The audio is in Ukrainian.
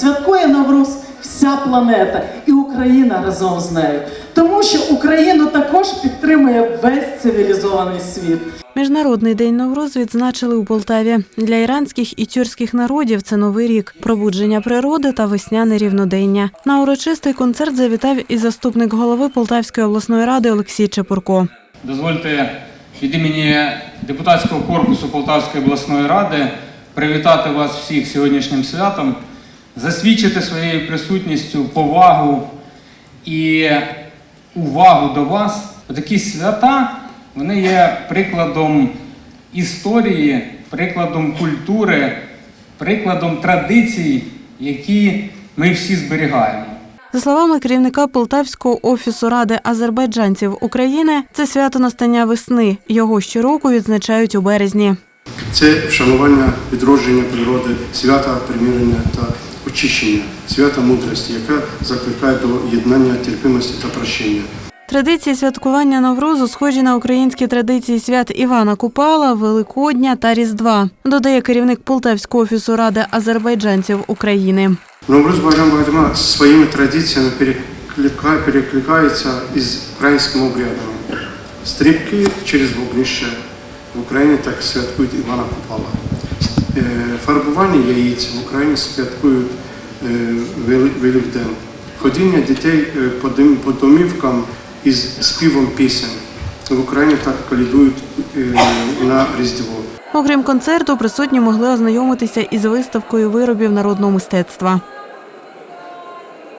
святкує Навруз вся планета і Україна разом з нею. Тому що Україну також підтримує весь цивілізований світ. Міжнародний день Новруз відзначили у Полтаві. Для іранських і тюркських народів це новий рік, пробудження природи та весняне рівнодення. На урочистий концерт завітав і заступник голови Полтавської обласної ради Олексій Чепурко. Дозвольте від імені депутатського корпусу Полтавської обласної ради привітати вас всіх сьогоднішнім святом, засвідчити своєю присутністю повагу і увагу до вас. Такі свята вони є прикладом історії, прикладом культури, прикладом традицій, які ми всі зберігаємо. За словами керівника Полтавського офісу ради азербайджанців України, це свято настання весни. Його щороку відзначають у березні. Це вшанування відродження природи, свята примирення та очищення, свята мудрості, яка закликає до єднання, терпимості та прощення. Традиції святкування Новрузу схожі на українські традиції свят Івана Купала, Великодня та Різдва, додає керівник Полтавського офісу ради азербайджанців України. Новруз Байрам Байдама своїми традиціями переклика- перекликається із українським обрядом. Стрибки через вогнище в Україні так святкують Івана Купала. Е, Фарбування яєць в Україні святкують е, Вели- Великдень. Ходіння дітей е, по домівкам із співом пісень. В Україні так колядують е, на Різдво. Окрім концерту, присутні могли ознайомитися із виставкою виробів народного мистецтва.